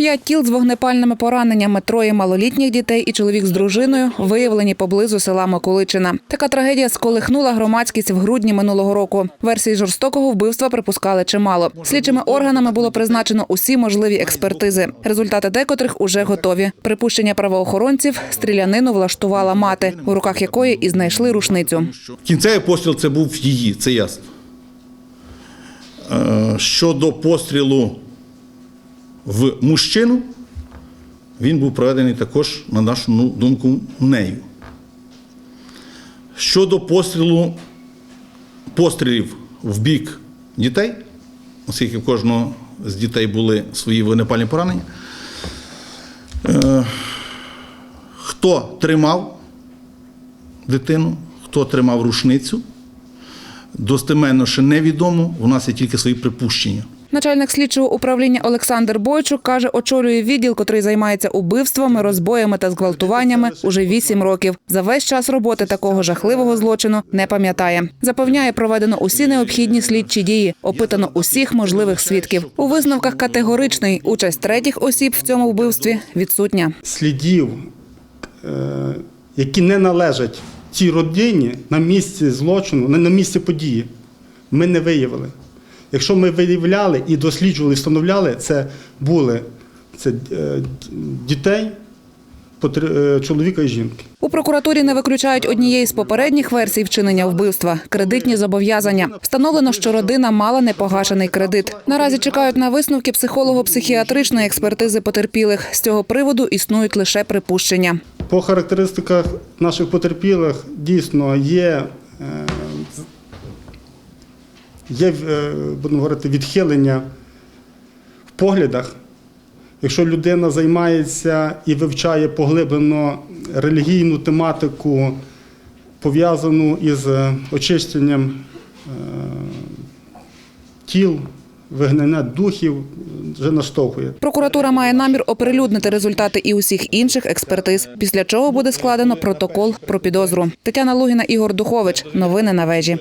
П'ять тіл з вогнепальними пораненнями, троє малолітніх дітей і чоловік з дружиною виявлені поблизу села Миколичина. Така трагедія сколихнула громадськість в грудні минулого року. Версії жорстокого вбивства припускали чимало. Слідчими органами було призначено усі можливі експертизи. Результати декотрих уже готові. Припущення правоохоронців стрілянину влаштувала мати, у руках якої і знайшли рушницю. Кінцевий постріл це був її, це ясно. Е, Щодо пострілу в мужчину, він був проведений також, на нашу ну, думку, нею. Щодо пострілу, пострілів в бік дітей, оскільки в кожного з дітей були свої вогнепальні поранення, е, хто тримав дитину, хто тримав рушницю. Достеменно ще невідомо, у нас є тільки свої припущення. Начальник слідчого управління Олександр Бойчук каже, очолює відділ, котрий займається убивствами, розбоями та зґвалтуваннями уже вісім років. За весь час роботи такого жахливого злочину не пам'ятає. Запевняє, проведено усі необхідні слідчі дії, опитано усіх можливих свідків. У висновках категоричний участь третіх осіб в цьому вбивстві відсутня. слідів, е, які не належать цій родині на місці злочину, на місці події, ми не виявили. Якщо ми виявляли і досліджували, встановляли, це були це, е, дітей, е, чоловіка і жінки. У прокуратурі не виключають однієї з попередніх версій вчинення вбивства кредитні зобов'язання. Встановлено, що родина мала непогашений кредит. Наразі чекають на висновки психолого-психіатричної експертизи потерпілих. З цього приводу існують лише припущення. По характеристиках наших потерпілих дійсно є, є е, будемо говорити, відхилення в поглядах. Якщо людина займається і вивчає поглиблено релігійну тематику, пов'язану із е, очищенням е, тіл, вигнання духів, вже наштовхує. Прокуратура має намір оприлюднити результати і усіх інших експертиз, після чого буде складено протокол про підозру. Тетяна Лугіна, Ігор Духович. Новини на вежі.